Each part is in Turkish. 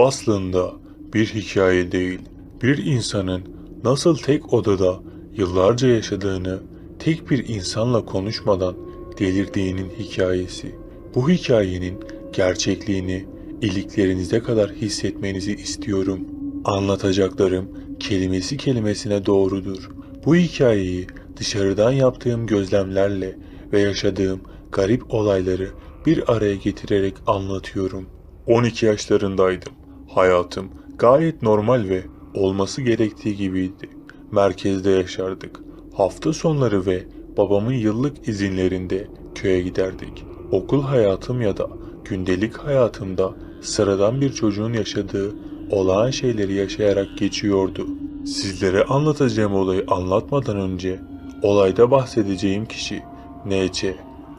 Bu aslında bir hikaye değil. Bir insanın nasıl tek odada yıllarca yaşadığını, tek bir insanla konuşmadan delirdiğinin hikayesi. Bu hikayenin gerçekliğini iliklerinize kadar hissetmenizi istiyorum. Anlatacaklarım kelimesi kelimesine doğrudur. Bu hikayeyi dışarıdan yaptığım gözlemlerle ve yaşadığım garip olayları bir araya getirerek anlatıyorum. 12 yaşlarındaydım. Hayatım gayet normal ve olması gerektiği gibiydi. Merkezde yaşardık. Hafta sonları ve babamın yıllık izinlerinde köye giderdik. Okul hayatım ya da gündelik hayatımda sıradan bir çocuğun yaşadığı olağan şeyleri yaşayarak geçiyordu. Sizlere anlatacağım olayı anlatmadan önce olayda bahsedeceğim kişi N.Ç.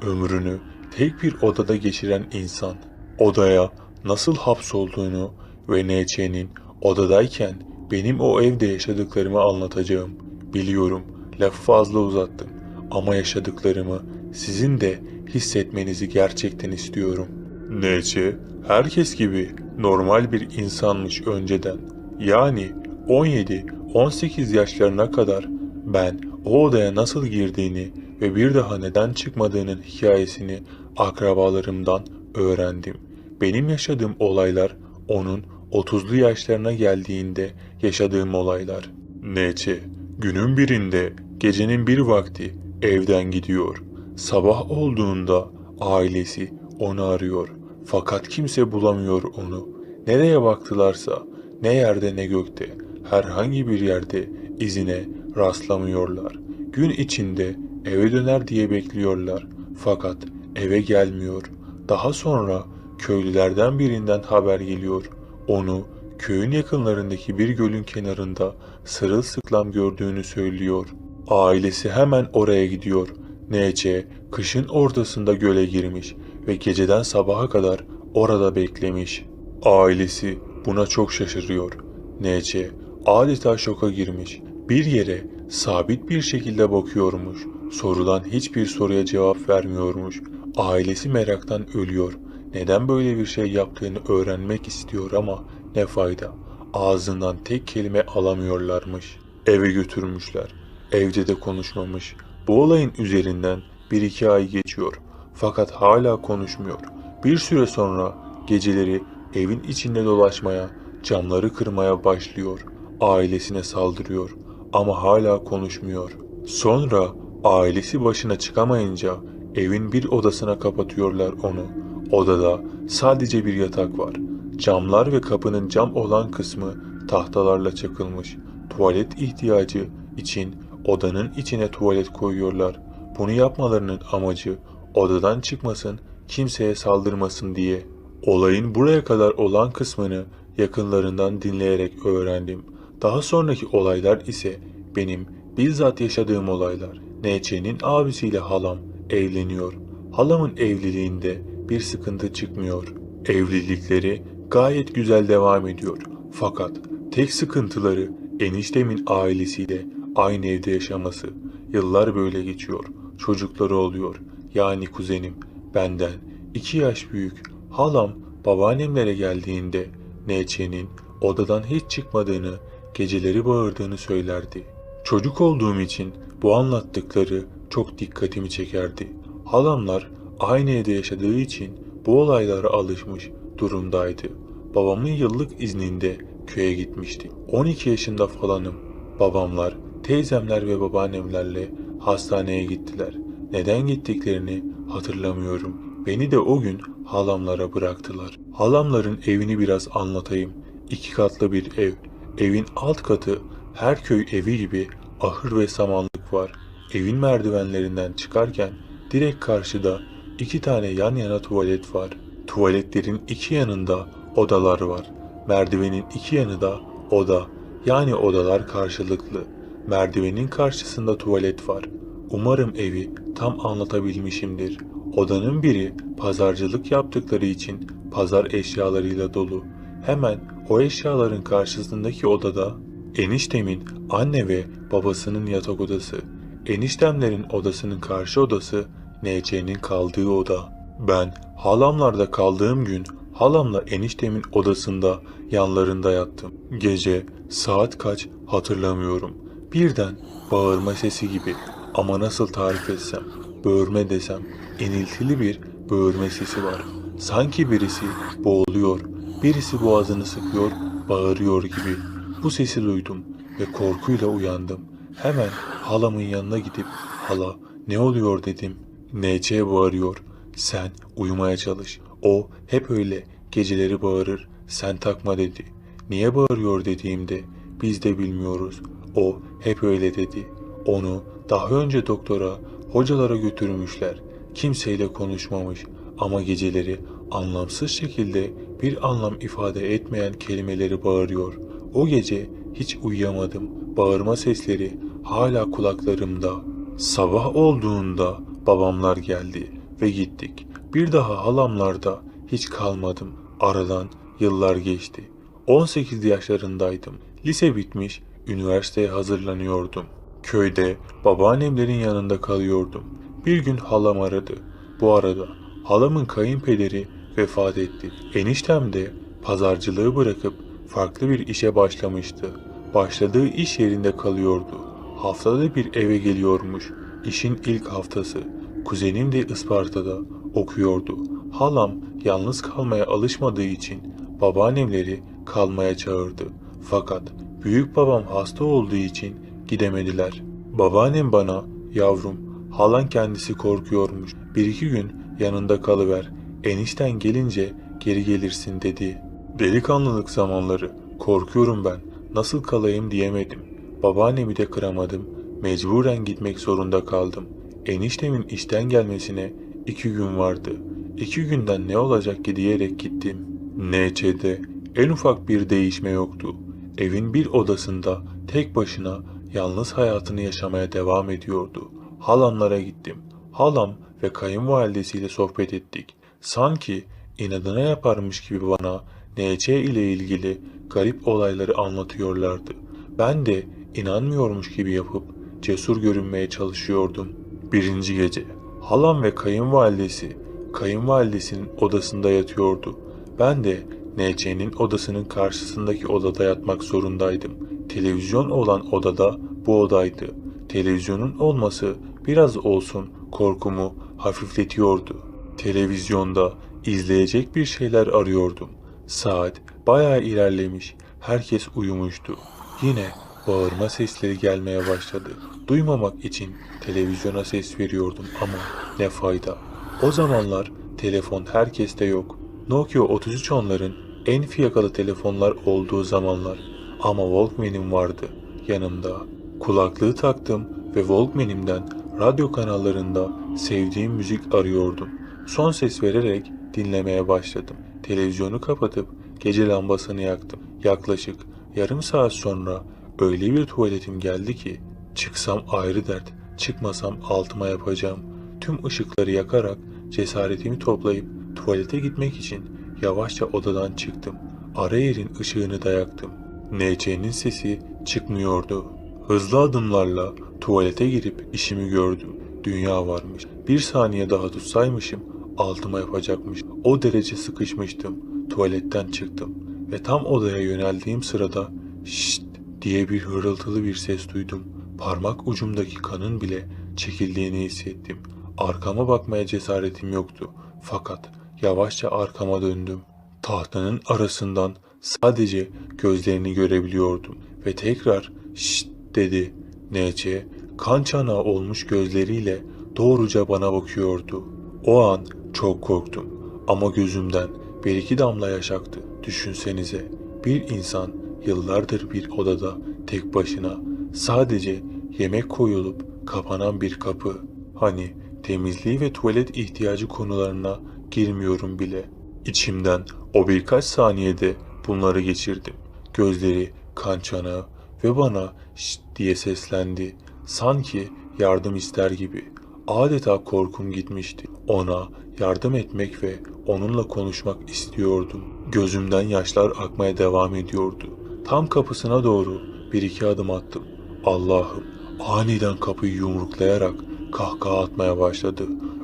Ömrünü tek bir odada geçiren insan. Odaya nasıl hapsolduğunu ve N.Ç.'nin odadayken benim o evde yaşadıklarımı anlatacağım. Biliyorum lafı fazla uzattım ama yaşadıklarımı sizin de hissetmenizi gerçekten istiyorum. N.Ç. herkes gibi normal bir insanmış önceden. Yani 17-18 yaşlarına kadar ben o odaya nasıl girdiğini ve bir daha neden çıkmadığının hikayesini akrabalarımdan öğrendim. Benim yaşadığım olaylar onun 30'lu yaşlarına geldiğinde yaşadığım olaylar. N.Ç. Günün birinde gecenin bir vakti evden gidiyor. Sabah olduğunda ailesi onu arıyor. Fakat kimse bulamıyor onu. Nereye baktılarsa ne yerde ne gökte herhangi bir yerde izine rastlamıyorlar. Gün içinde eve döner diye bekliyorlar. Fakat eve gelmiyor. Daha sonra köylülerden birinden haber geliyor. Onu köyün yakınlarındaki bir gölün kenarında sırılsıklam gördüğünü söylüyor. Ailesi hemen oraya gidiyor. N.C. kışın ortasında göle girmiş ve geceden sabaha kadar orada beklemiş. Ailesi buna çok şaşırıyor. N.C. adeta şoka girmiş. Bir yere sabit bir şekilde bakıyormuş. Sorulan hiçbir soruya cevap vermiyormuş. Ailesi meraktan ölüyor. Neden böyle bir şey yaptığını öğrenmek istiyor ama ne fayda. Ağzından tek kelime alamıyorlarmış. Eve götürmüşler. Evde de konuşmamış. Bu olayın üzerinden bir iki ay geçiyor. Fakat hala konuşmuyor. Bir süre sonra geceleri evin içinde dolaşmaya, camları kırmaya başlıyor. Ailesine saldırıyor ama hala konuşmuyor. Sonra ailesi başına çıkamayınca evin bir odasına kapatıyorlar onu. Odada sadece bir yatak var. Camlar ve kapının cam olan kısmı tahtalarla çakılmış. Tuvalet ihtiyacı için odanın içine tuvalet koyuyorlar. Bunu yapmalarının amacı odadan çıkmasın, kimseye saldırmasın diye. Olayın buraya kadar olan kısmını yakınlarından dinleyerek öğrendim. Daha sonraki olaylar ise benim bizzat yaşadığım olaylar. N.Ç.'nin abisiyle halam evleniyor. Halamın evliliğinde bir sıkıntı çıkmıyor. Evlilikleri gayet güzel devam ediyor. Fakat tek sıkıntıları eniştemin ailesiyle aynı evde yaşaması. Yıllar böyle geçiyor. Çocukları oluyor. Yani kuzenim benden iki yaş büyük. Halam babaannemlere geldiğinde N.Ç.'nin odadan hiç çıkmadığını, geceleri bağırdığını söylerdi. Çocuk olduğum için bu anlattıkları çok dikkatimi çekerdi. Halamlar aynı evde yaşadığı için bu olaylara alışmış durumdaydı. Babamın yıllık izninde köye gitmişti. 12 yaşında falanım. Babamlar, teyzemler ve babaannemlerle hastaneye gittiler. Neden gittiklerini hatırlamıyorum. Beni de o gün halamlara bıraktılar. Halamların evini biraz anlatayım. İki katlı bir ev. Evin alt katı her köy evi gibi ahır ve samanlık var. Evin merdivenlerinden çıkarken direkt karşıda iki tane yan yana tuvalet var. Tuvaletlerin iki yanında odalar var. Merdivenin iki yanı da oda. Yani odalar karşılıklı. Merdivenin karşısında tuvalet var. Umarım evi tam anlatabilmişimdir. Odanın biri pazarcılık yaptıkları için pazar eşyalarıyla dolu. Hemen o eşyaların karşısındaki odada eniştemin anne ve babasının yatak odası. Eniştemlerin odasının karşı odası NC'nin kaldığı oda. Ben halamlarda kaldığım gün halamla eniştemin odasında yanlarında yattım. Gece saat kaç hatırlamıyorum. Birden bağırma sesi gibi ama nasıl tarif etsem, böğürme desem iniltili bir böğürme sesi var. Sanki birisi boğuluyor, birisi boğazını sıkıyor, bağırıyor gibi. Bu sesi duydum ve korkuyla uyandım. Hemen halamın yanına gidip hala ne oluyor dedim. NC bağırıyor. Sen uyumaya çalış. O hep öyle geceleri bağırır. Sen takma dedi. Niye bağırıyor dediğimde biz de bilmiyoruz. O hep öyle dedi. Onu daha önce doktora, hocalara götürmüşler. Kimseyle konuşmamış ama geceleri anlamsız şekilde bir anlam ifade etmeyen kelimeleri bağırıyor. O gece hiç uyuyamadım. Bağırma sesleri hala kulaklarımda. Sabah olduğunda babamlar geldi ve gittik. Bir daha halamlarda hiç kalmadım. Aradan yıllar geçti. 18 yaşlarındaydım. Lise bitmiş, üniversiteye hazırlanıyordum. Köyde babaannemlerin yanında kalıyordum. Bir gün halam aradı. Bu arada halamın kayınpederi vefat etti. Eniştem de pazarcılığı bırakıp farklı bir işe başlamıştı. Başladığı iş yerinde kalıyordu. Haftada bir eve geliyormuş. İşin ilk haftası. Kuzenim de Isparta'da okuyordu. Halam yalnız kalmaya alışmadığı için babaannemleri kalmaya çağırdı. Fakat büyük babam hasta olduğu için gidemediler. Babaannem bana yavrum halan kendisi korkuyormuş. Bir iki gün yanında kalıver. Enişten gelince geri gelirsin dedi. Delikanlılık zamanları. Korkuyorum ben. Nasıl kalayım diyemedim. Babaannemi de kıramadım. Mecburen gitmek zorunda kaldım. Eniştemin işten gelmesine iki gün vardı. İki günden ne olacak ki diyerek gittim. NÇ'de en ufak bir değişme yoktu. Evin bir odasında tek başına yalnız hayatını yaşamaya devam ediyordu. Halamlara gittim. Halam ve kayınvalidesiyle sohbet ettik. Sanki inadına yaparmış gibi bana NÇ ile ilgili garip olayları anlatıyorlardı. Ben de inanmıyormuş gibi yapıp cesur görünmeye çalışıyordum. Birinci gece halam ve kayınvalidesi kayınvalidesinin odasında yatıyordu. Ben de NC'nin odasının karşısındaki odada yatmak zorundaydım. Televizyon olan odada bu odaydı. Televizyonun olması biraz olsun korkumu hafifletiyordu. Televizyonda izleyecek bir şeyler arıyordum. Saat bayağı ilerlemiş. Herkes uyumuştu. Yine bağırma sesleri gelmeye başladı. Duymamak için televizyona ses veriyordum ama ne fayda. O zamanlar telefon herkeste yok. Nokia 3310'ların en fiyakalı telefonlar olduğu zamanlar ama Walkman'im vardı yanımda. Kulaklığı taktım ve Walkman'imden radyo kanallarında sevdiğim müzik arıyordum. Son ses vererek dinlemeye başladım. Televizyonu kapatıp gece lambasını yaktım. Yaklaşık yarım saat sonra öyle bir tuvaletim geldi ki çıksam ayrı dert, çıkmasam altıma yapacağım. Tüm ışıkları yakarak cesaretimi toplayıp tuvalete gitmek için yavaşça odadan çıktım. Ara yerin ışığını da yaktım. NC'nin sesi çıkmıyordu. Hızlı adımlarla tuvalete girip işimi gördüm. Dünya varmış. Bir saniye daha tutsaymışım altıma yapacakmış. O derece sıkışmıştım. Tuvaletten çıktım ve tam odaya yöneldiğim sırada şşt diye bir hırıltılı bir ses duydum. Parmak ucumdaki kanın bile çekildiğini hissettim. Arkama bakmaya cesaretim yoktu. Fakat yavaşça arkama döndüm. Tahtanın arasından sadece gözlerini görebiliyordum ve tekrar şşt dedi. NC kan çanağı olmuş gözleriyle doğruca bana bakıyordu. O an çok korktum ama gözümden bir iki damla yaş aktı. Düşünsenize bir insan yıllardır bir odada tek başına sadece yemek koyulup kapanan bir kapı. Hani temizliği ve tuvalet ihtiyacı konularına girmiyorum bile. İçimden o birkaç saniyede bunları geçirdim. Gözleri kan çanağı ve bana şşt diye seslendi. Sanki yardım ister gibi. Adeta korkum gitmişti. Ona yardım etmek ve onunla konuşmak istiyordum. Gözümden yaşlar akmaya devam ediyordu. Tam kapısına doğru bir iki adım attım. Allah'ım aniden kapıyı yumruklayarak kahkaha atmaya başladı.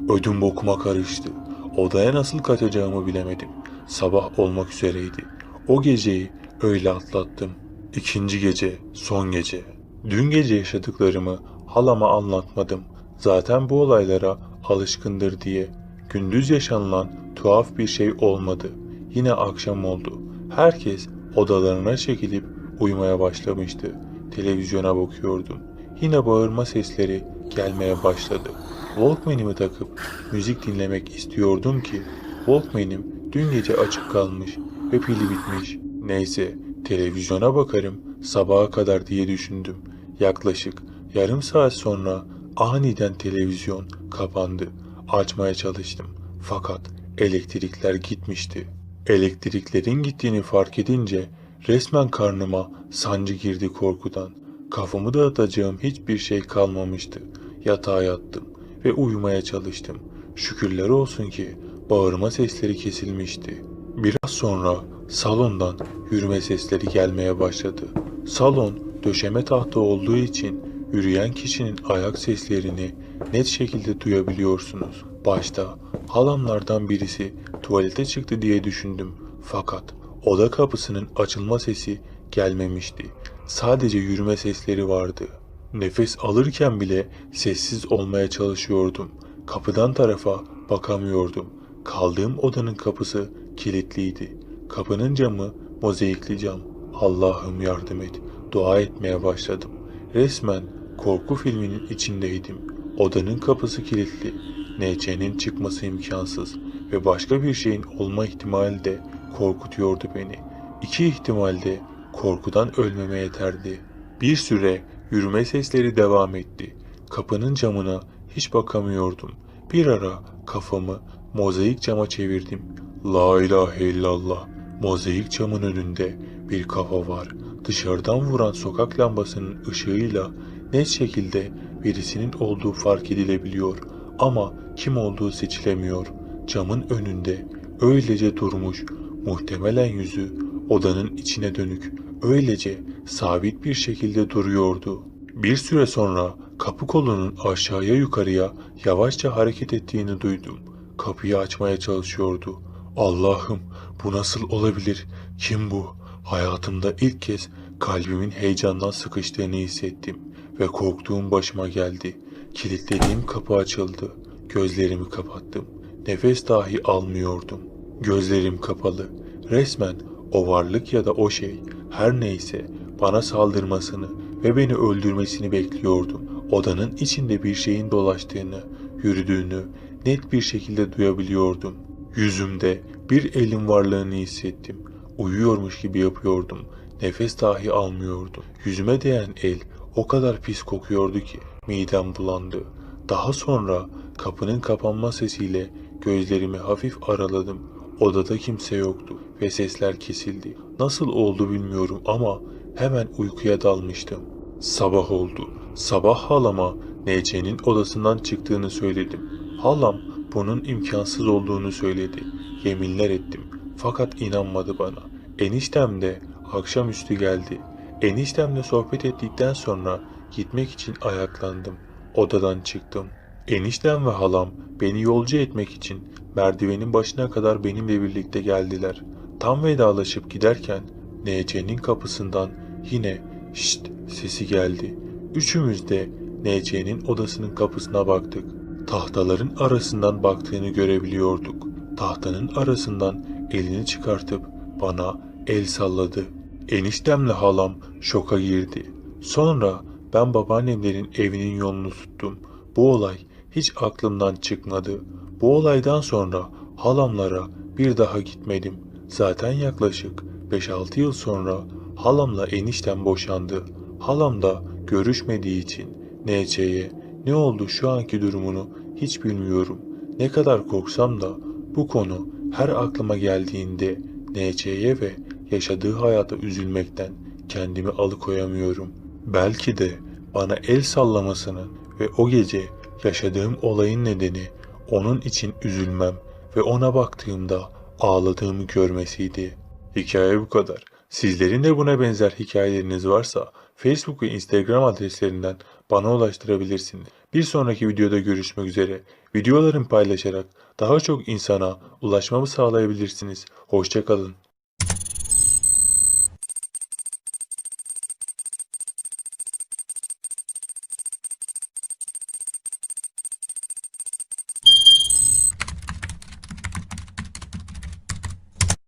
Ödüm bokuma karıştı. Odaya nasıl kaçacağımı bilemedim. sabah olmak üzereydi. O geceyi öyle atlattım. İkinci gece, son gece. Dün gece yaşadıklarımı halama anlatmadım. Zaten bu olaylara alışkındır diye. Gündüz yaşanılan tuhaf bir şey olmadı. Yine akşam oldu. Herkes odalarına çekilip uyumaya başlamıştı. Televizyona bakıyordum. Yine bağırma sesleri gelmeye başladı. Walkman'imi takıp müzik dinlemek istiyordum ki Walkman'im dün gece açık kalmış ve pili bitmiş. Neyse televizyona bakarım sabaha kadar diye düşündüm. Yaklaşık yarım saat sonra aniden televizyon kapandı. Açmaya çalıştım fakat elektrikler gitmişti. Elektriklerin gittiğini fark edince resmen karnıma sancı girdi korkudan. Kafamı dağıtacağım hiçbir şey kalmamıştı. Yatağa yattım ve uyumaya çalıştım. Şükürler olsun ki bağırma sesleri kesilmişti. Biraz sonra salondan yürüme sesleri gelmeye başladı. Salon döşeme tahta olduğu için yürüyen kişinin ayak seslerini net şekilde duyabiliyorsunuz. Başta halamlardan birisi tuvalete çıktı diye düşündüm. Fakat oda kapısının açılma sesi gelmemişti. Sadece yürüme sesleri vardı. Nefes alırken bile sessiz olmaya çalışıyordum. Kapıdan tarafa bakamıyordum. Kaldığım odanın kapısı kilitliydi. Kapının camı mozaikli cam. Allah'ım yardım et. Dua etmeye başladım. Resmen korku filminin içindeydim. Odanın kapısı kilitli. NC'nin çıkması imkansız ve başka bir şeyin olma ihtimali de korkutuyordu beni. İki ihtimalde korkudan ölmeme yeterdi. Bir süre yürüme sesleri devam etti. Kapının camına hiç bakamıyordum. Bir ara kafamı mozaik cama çevirdim. La ilahe illallah. Mozaik camın önünde bir kafa var. Dışarıdan vuran sokak lambasının ışığıyla net şekilde birisinin olduğu fark edilebiliyor ama kim olduğu seçilemiyor. Camın önünde öylece durmuş, muhtemelen yüzü odanın içine dönük, öylece sabit bir şekilde duruyordu. Bir süre sonra kapı kolunun aşağıya yukarıya yavaşça hareket ettiğini duydum. Kapıyı açmaya çalışıyordu. Allah'ım bu nasıl olabilir? Kim bu? Hayatımda ilk kez kalbimin heyecandan sıkıştığını hissettim ve korktuğum başıma geldi. Kilitlediğim kapı açıldı. Gözlerimi kapattım. Nefes dahi almıyordum. Gözlerim kapalı. Resmen o varlık ya da o şey her neyse bana saldırmasını ve beni öldürmesini bekliyordum. Odanın içinde bir şeyin dolaştığını, yürüdüğünü net bir şekilde duyabiliyordum. Yüzümde bir elin varlığını hissettim. Uyuyormuş gibi yapıyordum. Nefes dahi almıyordum. Yüzüme değen el o kadar pis kokuyordu ki midem bulandı. Daha sonra kapının kapanma sesiyle gözlerimi hafif araladım. Odada kimse yoktu ve sesler kesildi. Nasıl oldu bilmiyorum ama hemen uykuya dalmıştım. Sabah oldu. Sabah halama NC'nin odasından çıktığını söyledim. Halam bunun imkansız olduğunu söyledi. Yeminler ettim. Fakat inanmadı bana. Eniştem de akşamüstü geldi. Eniştemle sohbet ettikten sonra gitmek için ayaklandım. Odadan çıktım. Eniştem ve halam beni yolcu etmek için merdivenin başına kadar benimle birlikte geldiler. Tam vedalaşıp giderken NC'nin kapısından yine şşt sesi geldi. Üçümüz de NC'nin odasının kapısına baktık. Tahtaların arasından baktığını görebiliyorduk. Tahtanın arasından elini çıkartıp bana el salladı. Eniştemle halam şoka girdi. Sonra ben babaannemlerin evinin yolunu tuttum. Bu olay hiç aklımdan çıkmadı. Bu olaydan sonra halamlara bir daha gitmedim. Zaten yaklaşık 5-6 yıl sonra halamla eniştem boşandı. Halam da görüşmediği için NC'ye ne oldu şu anki durumunu hiç bilmiyorum. Ne kadar korksam da bu konu her aklıma geldiğinde NC'ye ve yaşadığı hayata üzülmekten kendimi alıkoyamıyorum. Belki de bana el sallamasını ve o gece yaşadığım olayın nedeni onun için üzülmem ve ona baktığımda ağladığımı görmesiydi. Hikaye bu kadar. Sizlerin de buna benzer hikayeleriniz varsa Facebook ve Instagram adreslerinden bana ulaştırabilirsiniz. Bir sonraki videoda görüşmek üzere. Videolarımı paylaşarak daha çok insana ulaşmamı sağlayabilirsiniz. Hoşçakalın.